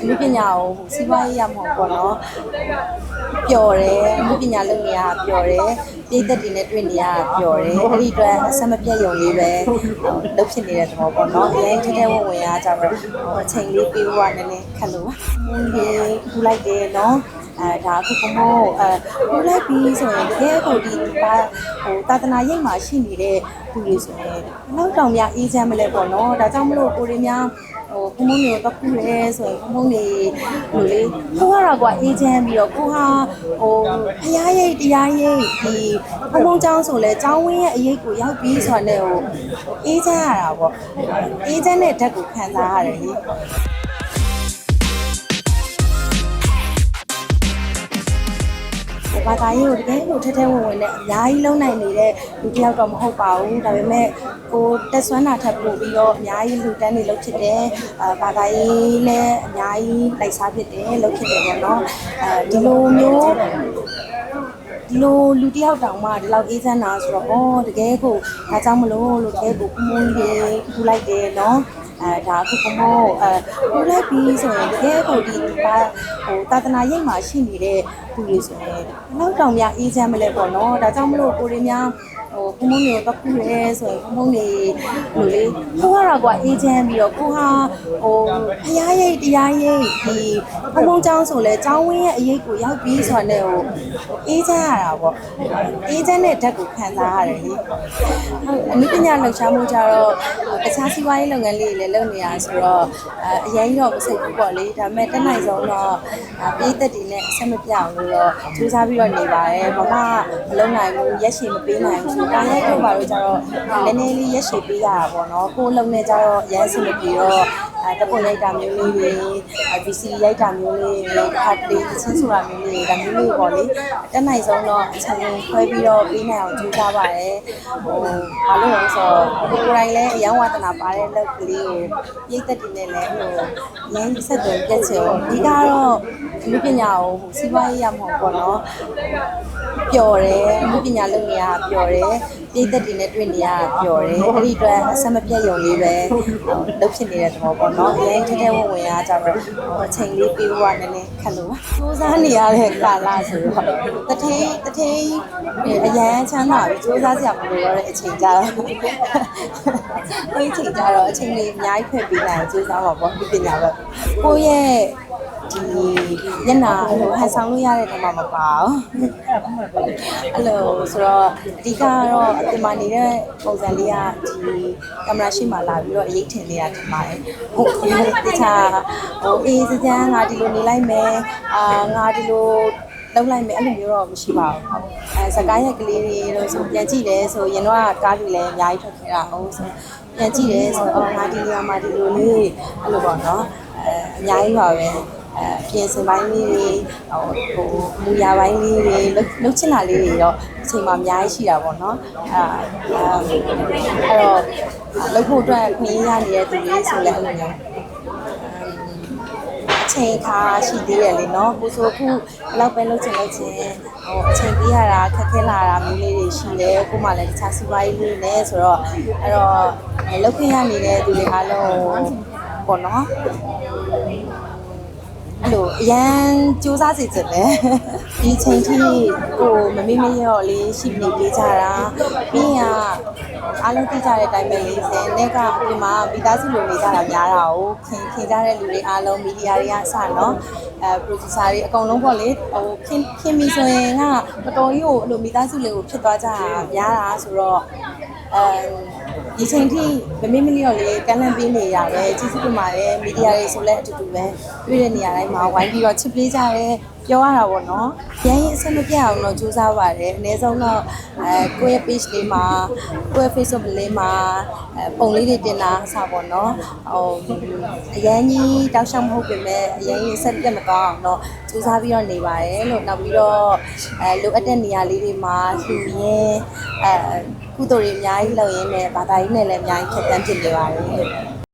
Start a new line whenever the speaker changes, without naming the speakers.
အမှုပညာကိုဟိုစီးပွားရေးရမှာပေါ့နော်ပျော်တယ်အမှုပညာလုပ်နေရတာပျော်တယ်ပြည်သက်တွေနဲ့တွေ့နေရတာပျော်တယ်အဲ့ဒီအတွက်အဆက်မပြတ်ယုံလေးပဲဟိုလုပ်ဖြစ်နေတဲ့သဘောပေါ့နော်အရင်ထဲထဲဝင်ဝင်ရကြတော့ဟိုအချိန်လေးပေးဖို့ကနည်းနည်းခက်လို့ပါဟင်းဒီခူလိုက်တယ်နော် အဲဒါအခုကမို့အဲခူလိုက်ပြီးဆိုရင်တကယ်ကိုဒီပါဟိုတာသနာရိပ်မှာရှိနေတဲ့သူတွေဆိုရင်နောက်တောင်များအေးချမ်းမလဲပေါ့နော်ဒါကြောင့်မလို့ကိုရီးများဟိုဘုံဘုံတွေကိုကူရဲဆိုရင်ဘုံဘုံတွေဟိုလေကိုကတော့ကွာအေးချမ်းပြီးတော့ကိုဟာဟိုဖျားရိပ်တရားရိပ်ဒီဘုံဘုံကျောင်းဆိုလဲကျောင်းဝင်းရဲ့အရေးကိုရောက်ပြီးဆိုတော့ဟိုအေးချမ်းရတာပေါ့အေးချမ်းတဲ့ဓာတ်ကိုခံစားရတယ်လေ ဘာသာရေးကိုတကယ်လို့ထဲထဲဝင်ဝင်နဲ့အများကြီးလုံးနိုင်နေတဲ့လူတစ်ယောက်တော့မဟုတ်ပါဘူးဒါပေမဲ့ကိုတက်ဆွမ်းတာထပ်ပို့ပြီးတော့အများကြီးလူတန်းတွေလုပ်ဖြစ်တယ်အဲဘာသာရေးလည်းအများကြီးလိုက်စားဖြစ်တယ်လုပ်ဖြစ်တယ်ပေါ့နော်အဲဒီလိုမျိုးဒီလိုလူတစ်ယောက်တောင်မှဒီလောက်အေးချမ်းတာဆိုတော့ဩတကယ်ကိုဒါကြောင့်မလို့လို့တကယ်ကိုကုမုန်းကြီးထူလိုက်တယ်နော် အဲဒါအခုကမို့အဲထူလိုက်ပြီးဆိုရင်တကယ်ကိုဒီပါဟိုတာသနာရိပ်မှာရှိနေတဲ့သူတွေဆိုရင်နောက်တောင်များအေးချမ်းမလဲပေါ့နော်ဒါကြောင့်မလို့ကိုရီးများဟိုကုမုန်းတွေကိုတော့ခုရဲဆိုရင်ကုမုန်းတွေဟိုလေကိုကတော့ကွာအေးချမ်းပြီးတော့ကိုဟာဟိုဖျားရိပ်တရားရိပ်ဒီကုမုန်းကျောင်းဆိုလဲကျောင်းဝင်းရဲ့အရေးကိုရောက်ပြီးဆိုတော့ဟိုအေးချမ်းရတာပေါ့အေးချမ်းတဲ့ဓာတ်ကိုခံစားရတယ်လေဟုတ်အနုပညာလှူရှားမှုကြတော့ တခြားစီးပွားရေးလုပ်ငန်းလေးတွေလည်းလုပ်နေရဆိုတော့အဲအရင်တော့မစိတ်ဘူးပေါ့လေဒါပေမဲ့တက်နိုင်ဆုံးတော့ပြည်သက်တွေနဲ့အဆက်မပြအောင်လို့တော့ကြိုးစားပြီးတော့နေပါတယ်မမမလုပ်နိုင်ဘူးရက်ရှည်မပေးနိုင်ဘူးဆိုတော့တာရိုက်တော့ပါတော့ကြတော့နည်းနည်းလေးရက်ရှည်ပေးရတာပေါ့နော်ကိုယ်လုံနေကြတော့ရမ်းစမပြေတော့အဲတပွန်ရိုက်တာမျိုးလေးတွေ VC ရိုက်တာမျိုးလေးတွေခါတလေးချင်းဆိုတာမျိုးလေးဒါမျိုးလေးပေါ့လေတက်နိုင်ဆုံးတော့အချိန်ခွဲပြီးတော့ပေးနိုင်အောင်ကြိုးစားပါတယ်ဟိုဘာလို့လဲဆိုတော့ကိုယ်တိုင်လည်းအယံဝါသနာပါတဲ့လက်ကလေးကိုပြည့်သက်တည်နေလဲဟိုရင်းဆက်သွယ်ပြတ်ချင်အဓိကတော့လူပညာကိုဟိုစီးပွားရေးရမှာပေါ့နော်ပျော်တယ်လူပညာလုပ်နေရတာပျော်တယ်ပြည်သက်တွေနဲ့တွေ့နေရတာပျော်တယ်အဲ့ဒီအတွက်အဆက်မပြတ်ယုံလေးပဲဟိုလုပ်ဖြစ်နေတဲ့သဘောပေါ့နော်အရင်ထဲထဲဝင်ဝင်ရကြတော့ဟိုအချိန်လေးပေးဖို့ကနည်းနည်းခက်လို့ပါစူးစမ်းနေရတဲ့ကာလဆိုတော့တထေးတထေးအရန်ချမ်းသာပြီးစူးစမ်းစရာမလိုတော့တဲ့အချိန်ကြတော့အဲ့ဒီအချိန်ကြတော့အချိန်လေးအများကြီးဖက်ပေးနိုင်စူးစမ်းပါပေါ့ဒီပညာပဲကိုယ့်ရဲ့ ဒီညနာအဲ့လိုဟန်ဆောင်လို့ရတဲ့နေရာမှာမပါဘူးအဲ့လိုဆိုတော့အဓိကကတော့အပြင်မှာနေတဲ့ပုံစံလေးကဒီကင်မရာရှေ့မှာလာပြီးတော့အရေးထင်နေတာထင်ပါတယ်ဟုတ်တခြားဟိုအေးစကြမ်းငါဒီလိုနေလိုက်မယ်အာငါဒီလိုလုံးလိုက်မယ်အဲ့လိုမျိုးတော့မရှိပါဘူးဟုတ်အဲစကားရက်ကလေးတွေလို့ဆိုပြန်ကြည့်တယ်ဆိုရင်တော့ကားတွေလည်းအများကြီးထွက်ခဲ့တာဟုတ်ဆိုပြန်ကြည့်တယ်ဆိုတော့ငါဒီနေရာမှာဒီလိုလေးအဲ့လိုပေါ့နော်အဲအများကြီးပါပဲ အဲပြင်စင်ပိုင်းလေးတွေဟိုဟိုမူရပိုင်းလေးတွေလှုပ်လှုပ်ချင်တာလေးတွေတော့အချိန်မှအများကြီးရှိတာပေါ့နော်အဲအဲအဲ့တော့လှုပ်ဖို့အတွက်ခွင့်ရနေတဲ့သူတွေဆိုလည်းအဲ့လိုမျိုးအချိန်ခါရှိသေးတယ်လေနော်ကိုဆိုအခုဘယ်လောက်ပဲလုပ်ချင်လုပ်ချင်ဟိုအချိန်ပေးရတာခက်ခဲလာတာမျိုးလေးတွေရှိတယ်ကိုမှလည်းတခြားစီးပွားရေးလေးနဲ့ဆိုတော့အဲ့တော့လုပ်ခွင့်ရနေတဲ့သူတွေအားလုံးပေါ့နော် အဲ့လိုအရန်စူးစမ်းစီချင်တယ်ဒီချိန်ထိကိုမမေ့မလျော့လေးရှိနေပေးကြတာပြီးရင်အားလုံးသိကြတဲ့အတိုင်းပဲလေးစင်နဲ့ကအပြင်မှာမိသားစုလိုနေကြတာများတာကိုခင်ခင်ကြတဲ့လူတွေအားလုံးမီဒီယာတွေကအစနော်အဲ producer တွေအကုန်လုံးပေါ့လေဟိုခင်ခင်မီဆိုရင်ကတော်တော်ကြီးကိုအဲ့လိုမိသားစုလေးကိုဖြစ်သွားကြတာများတာဆိုတော့အဲ ဒီချိန်ထိမမေ့မလျော့လေးကမ်းလှမ်းပေးနေရတယ်ကျေးဇူးတင်ပါတယ်မီဒီယာတွေဆိုလည်းအတူတူပဲတွေ့တဲ့နေရာတိုင်းမှာဝိုင်းပြီးတော့ချစ်ပေးကြတယ် ပြောရတာပေါ့နော်။ရန်ရင်အဆင်မပြေအောင်တော့ကြိုးစားပါတယ်။အနည်းဆုံးတော့အဲကိုယ့်ရဲ့ page လေးမှာကိုယ့်ရဲ့ Facebook လေးမှာအဲပုံလေးတွေတင်တာအစားပေါ့နော်။ဟိုအရန်ကြီးတောက်လျှောက်မဟုတ်ပေမဲ့အရန်ကြီးဆက်ပြတ်မကောင်းအောင်တော့ကြိုးစားပြီးတော့နေပါတယ်လို့နောက်ပြီးတော့အဲလိုအပ်တဲ့နေရာလေးတွေမှာလှူရင်းအဲကုသိုလ်တွေအများကြီးလုပ်ရင်းနဲ့ဘာသာရေးနဲ့လည်းအများကြီးဖြတ်သန်းဖြစ်နေပါတယ်။